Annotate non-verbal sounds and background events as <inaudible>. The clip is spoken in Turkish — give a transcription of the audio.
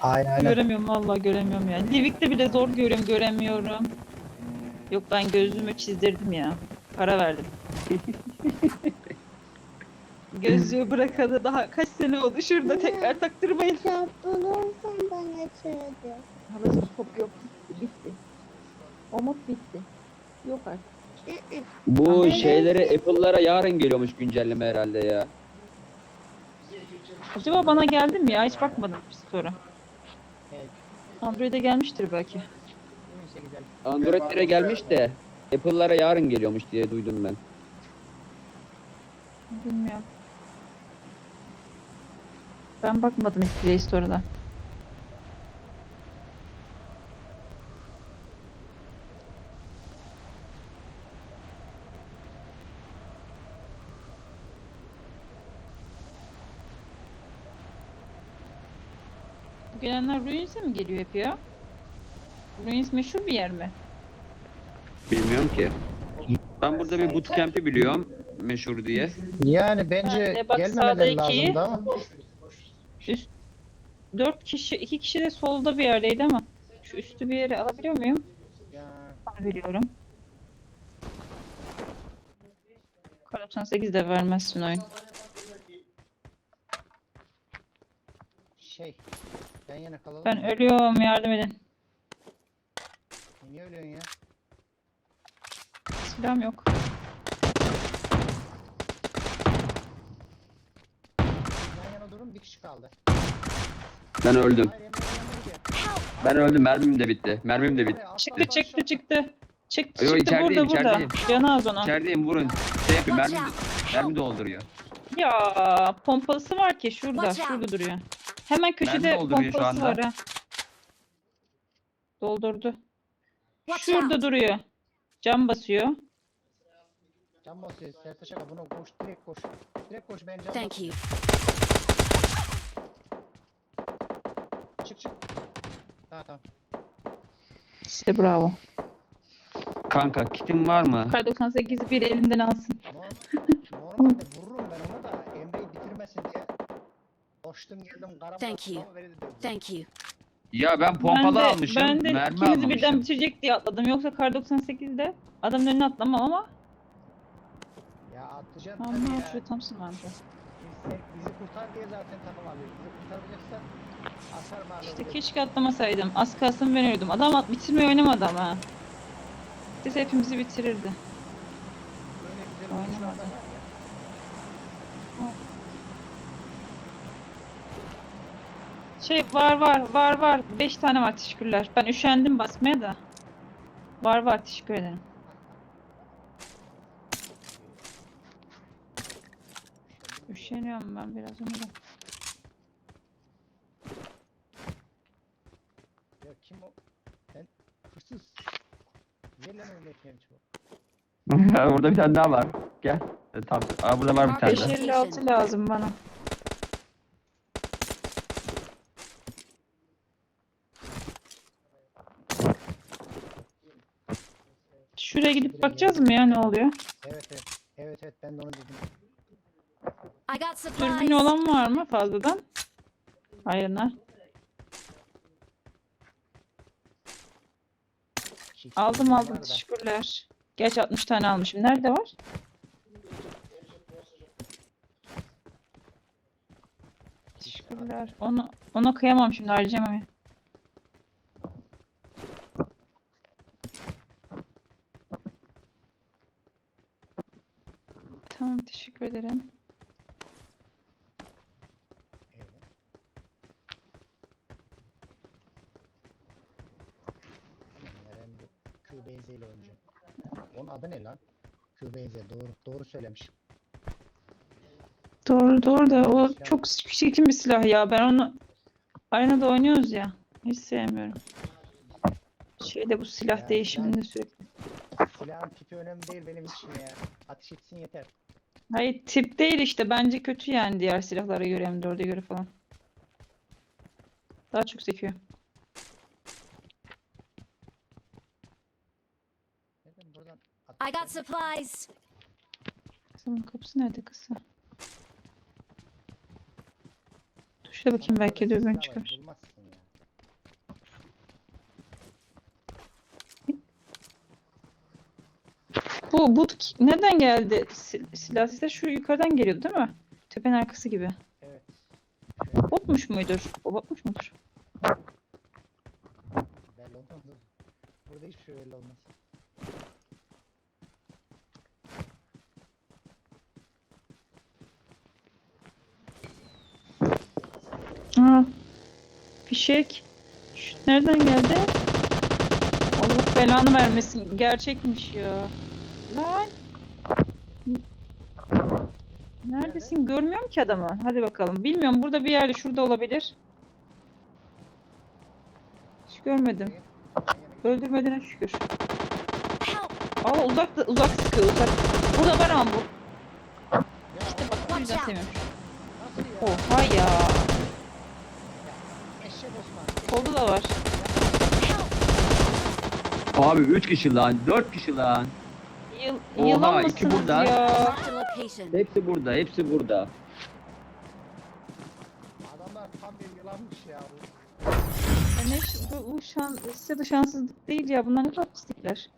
Aynen aynen. Göremiyorum vallahi göremiyorum ya. Livik'te bile zor görüyorum göremiyorum. Yok ben gözlüğümü çizdirdim ya. Para verdim. <laughs> Gözlüğü bırakalı daha kaç sene oldu şurada tekrar taktırmayın. Kitap bulursan bana söyle. Halası top yok. Bitti. Umut bitti. Yok artık. Bu şeylere Apple'lara yarın geliyormuş güncelleme herhalde ya. Acaba bana geldi mi ya? Hiç bakmadım sonra. Evet. Android'e gelmiştir belki. Android'lere gelmiş de Apple'lara yarın geliyormuş diye duydum ben. Bilmiyorum. Ben bakmadım hiç Play Store'da. Gelenler Ruins'e mi geliyor hep ya? Ruins meşhur bir yer mi? Bilmiyorum ki. Ben burada bir bootcamp'i biliyorum meşhur diye. Yani bence Yani bak gelmemeleri sağdaki- lazımdı ama. Üst dört kişi, iki kişi de solda bir yerdeydi ama şu üstü bir yere alabiliyor muyum? Alabiliyorum. Kar 98 de vermezsin oyun. şey. Ben yana kalalım. Ben ölüyorum yardım edin. Niye ölüyorsun ya? Silahım yok. Yan yana durun bir kişi kaldı. Ben öldüm. Hayır Emre yanına gidiyor. Ben öldüm mermim de bitti. Mermim de bitti. Hayır, Çıktı çıktı çıktı. Çıktı Yo, çıktı burada içerideyim, burada. içerideyim. Canı az ona. İçerideyim vurun. Şey yapayım mermi, mermi dolduruyor. Ya pompalısı var ki şurada Watch out. şurada duruyor. Hemen köşede dolduruyor şu pompalısı anda. var ha. Doldurdu. Şurada duruyor. Cam basıyor. Can basıyor. Sertaç abi buna koş direkt koş. Direkt koş ben can Thank basıyorum. you. Çık çık. Tamam tamam. İşte bravo. Kanka kitin var mı? Kar 98'i bir elimden alsın. Norm- Normalde vururum ben ona da Emre'yi bitirmesin diye. Koştum karam Thank you. Thank you. Ya ben pompalı ben de, almışım. Ben de mermi ikimizi birden almamışım. bitirecek diye atladım. Yoksa kar 98'de adamın önüne atlamam ama. Ya atlayacaksın tabii ya. şurada Thompson sen- bizi kurtar diye zaten takım alıyoruz. Bizi kurtarmayacaksan asar mı İşte keşke atlamasaydım. Az kalsın ben öldüm. Adam at bitirmeyi oynamadı ama. Biz hepimizi bitirirdi. Güzel Oynamadı. oyuncular da var ya. Şey var var var var. 5 tane var teşekkürler. Ben üşendim basmaya da. Var var teşekkür ederim. Üşeniyorum ben biraz onu da. Ya kim o? Ben hırsız. Niye lan öyle genç bu? <laughs> burada bir tane daha var. Gel. E, tamam. Aa, burada var bir tane daha. 556 lazım bana. Şuraya gidip bakacağız mı ya ne oluyor? Evet evet. Evet evet ben de onu dedim. I got Dürbün supplies. olan var mı fazladan? Hayırlar. Çift Aldım aldım var da. teşekkürler. Geç 60 tane almışım. Nerede var? Teşekkürler. Onu ona kıyamam şimdi harcayamam. ya. Tamam teşekkür ederim. QBZ ile oynayacak. Onun adı ne lan? QBZ doğru doğru söylemiş. Doğru doğru da o çok çirkin bir silah ya. Ben onu arenada oynuyoruz ya. Hiç sevmiyorum. Şeyde bu silah Ya, değişiminde ben- sürekli. Silahın tipi önemli değil benim için ya. Ateş etsin yeter. Hayır tip değil işte. Bence kötü yani diğer silahlara göre M4'e göre falan. Daha çok sekiyor. Buradan I got ateş supplies. Kızımın kapısı nerede kızı? Dur Şuraya bakayım belki silah var, çıkar. Bulmazsın ya. Bu but nereden geldi sil- silah size? Şu yukarıdan geliyordu değil mi? Tepenin arkası gibi. Evet. Botmuş mudur? O botmuş mudur? belli olmaz. Burada hiçbir şey belli olmaz. Aa, fişek. Şu, nereden geldi? Allah belanı vermesin. Gerçekmiş ya. Lan. Neredesin? Görmüyorum ki adamı. Hadi bakalım. Bilmiyorum. Burada bir yerde şurada olabilir. Hiç görmedim. Öldürmediğine şükür. Aa uzak uzak sıkıyor uzak. Burada var ama bu. İşte bak bu yüzden sevmiyorum. Oha ya. Solda da var. Abi 3 kişi lan 4 kişi lan. Yıl, Oha, yılan iki mısınız burada. ya? Marked a location. Hepsi burada hepsi burada. Adamlar tam bir yılanmış ya. Ya ne, şu- bu, bu şan, size de şanssızlık değil ya. Bunlar ne kadar pislikler.